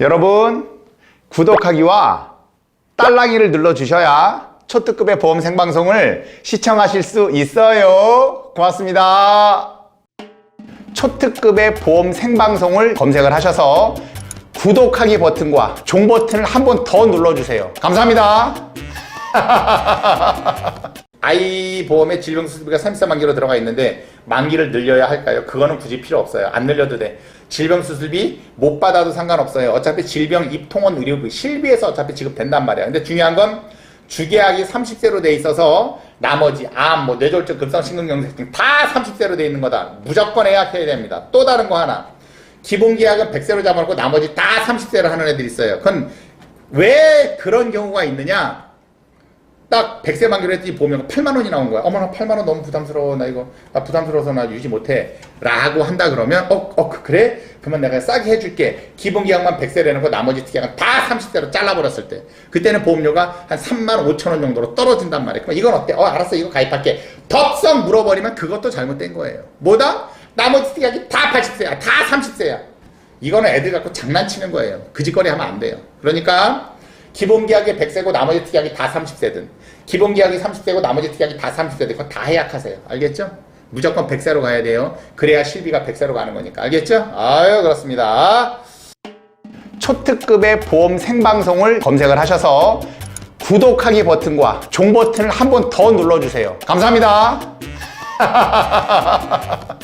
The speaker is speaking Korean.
여러분 구독하기와 딸랑이를 눌러주셔야 초특급의 보험 생방송을 시청하실 수 있어요. 고맙습니다. 초특급의 보험 생방송을 검색을 하셔서 구독하기 버튼과 종 버튼을 한 번 더 눌러주세요. 감사합니다. 아이 보험에 질병 수술비가 34 만기로 들어가 있는데 만기를 늘려야 할까요? 그거는 굳이 필요 없어요. 안 늘려도 돼. 질병 수술비 못 받아도 상관없어요. 어차피 질병 입통원 의료비 실비에서 어차피 지급된단 말이야. 근데 중요한 건 주계약이 30세로 돼 있어서 나머지 암, 뭐 뇌졸중, 급성 심근경색증 다 30세로 돼 있는 거다. 무조건 예약해야 됩니다. 또 다른 거 하나. 기본 계약은 100세로 잡아놓고 나머지 다 30세로 하는 애들이 있어요. 그건 왜 그런 경우가 있느냐? 딱 100세 만기로 했더니 보면 8만 원이 나온 거야. 어머나 8만 원 너무 부담스러워. 나 이거 나 부담스러워서 나 유지 못해. 라고 한다 그러면 어, 어 그래? 그러면 내가 싸게 해줄게. 기본 계약만 100세로 해놓고 나머지 계약은 다 30세로 잘라버렸을 때 그때는 보험료가 한 3만 5천 원 정도로 떨어진단 말이야. 그럼 이건 어때? 어 알았어 이거 가입할게. 덥석 물어버리면 그것도 잘못된 거예요. 뭐다? 나머지 계약이 다 80세야. 다 30세야. 이거는 애들 갖고 장난치는 거예요. 그 짓거리 하면 안 돼요. 그러니까 기본 계약이 100세고 나머지 특약이 다 30세든 기본 계약이 30세고 나머지 특약이 다 30세든 그거 다 해약하세요. 알겠죠? 무조건 100세로 가야 돼요. 그래야 실비가 100세로 가는 거니까. 알겠죠? 아유 그렇습니다. 초특급의 보험 생방송을 검색을 하셔서 구독하기 버튼과 종 버튼을 한 번 더 눌러주세요. 감사합니다.